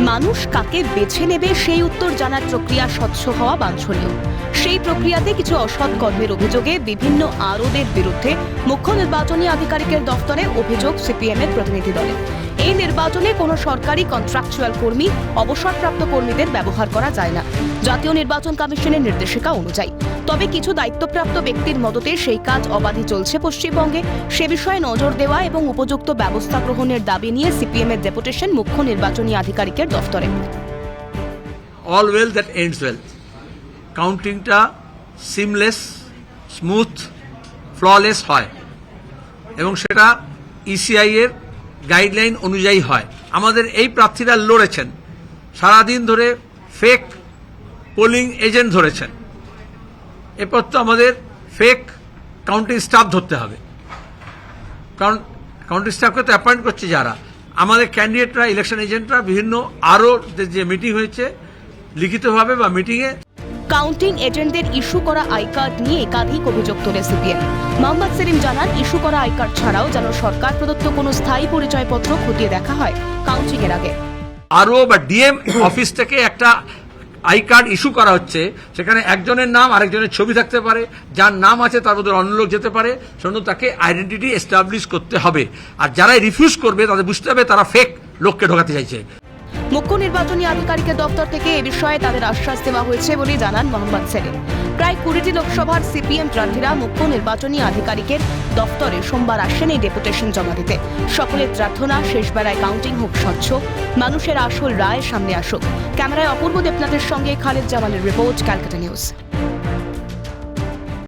মানুষ কাকে বেছে নেবে সেই উত্তর জানার প্রক্রিয়া স্বচ্ছ হওয়া বাঞ্ছনীয়। সেই প্রক্রিয়াতে কিছু অসৎ কর্মের অভিযোগে বিভিন্ন আরোদের বিরুদ্ধে মুখ্য নির্বাচনী আধিকারিকের দফতরে অভিযোগ সিপিএমের প্রতিনিধি দলের। এই নির্বাচনে কোনো সরকারি কন্ট্রাকচুয়াল কর্মী, অবসরপ্রাপ্ত কর্মীদের ব্যবহার করা যায় না। জাতীয় নির্বাচন কমিশনের নির্দেশিকা অনুযায়ী। তবে কিছু দায়িত্বপ্রাপ্ত ব্যক্তির মদতে সেই কাজ অবাধে চলছে পশ্চিমবঙ্গে। সে বিষয়ে নজর দেওয়া এবং উপযুক্ত ব্যবস্থা গ্রহণের দাবি নিয়ে সিপিএম এর ডেপুটেশন মুখ্য নির্বাচনী আধিকারিকের দফতরে। All well that ends well কাউন্টিংটা seamless smooth flawless হয়। এবং সেটা ইসিআই এর গাইডলাইন অনুযায়ী হয়। আমাদের এই প্রার্থীরা লড়েছেন। সারাদিন ধরে ফেক পোলিং এজেন্ট ধরেছেন। এরপর তো আমাদের ফেক কাউন্টিং স্টাফ ধরতে হবে। কারণ কাউন্টিং স্টাফকে তো অ্যাপয়েন্ট করছে যারা। আমাদের ক্যান্ডিডেটরা ইলেকশন এজেন্টরা বিভিন্ন আরও যে মিটিং হয়েছে, লিখিতভাবে বা মিটিংয়ে কাউন্টিং এজেন্টদের ইস্যু করা আই কার্ড নিয়ে একাধিক অভিযোগ তোলে সিপিএম। মোহাম্মদ সেলিম জানান, ইস্যু করা আই কার্ড ছাড়াও যেন সরকার প্রদত্ত কোনো স্থায়ী পরিচয়পত্র খতিয়ে দেখা হয় কাউন্টিং এর আগে। আরও বা ডিএম অফিস থেকে একটা আই কার্ড ইস্যু করা হচ্ছে, সেখানে একজনের নাম, আরেকজনের ছবি থাকতে পারে, যার নাম আছে তার মধ্যে অন্য লোক যেতে পারে, সেজন্য তাকে আইডেন্টিটি এস্টাবলিশ করতে হবে। আর যারাই রিফিউজ করবে, তাদের বুঝতে হবে তারা ফেক লোককে ঢোকাতে চাইছে। মুখ্য নির্বাচনী আধিকারিকের দপ্তর থেকে এ বিষয়ে তাদের আশ্বাস দেওয়া হয়েছে বলে জানান মোহাম্মদ সেলিম। প্রায় কুড়িটি লোকসভার সিপিএম প্রার্থীরা মুখ্য নির্বাচনী আধিকারিকের দপ্তরে সোমবার আসেন এই ডেপুটেশন জমা দিতে। সকলের প্রার্থনা, শেষবেলায় কাউন্টিং হোক স্বচ্ছ, মানুষের আসল রায় সামনে আসুক। ক্যামেরায় অপূর্ব দেবনাথের সঙ্গে খালেদ জামালের রিপোর্ট, ক্যালকাটা নিউজ।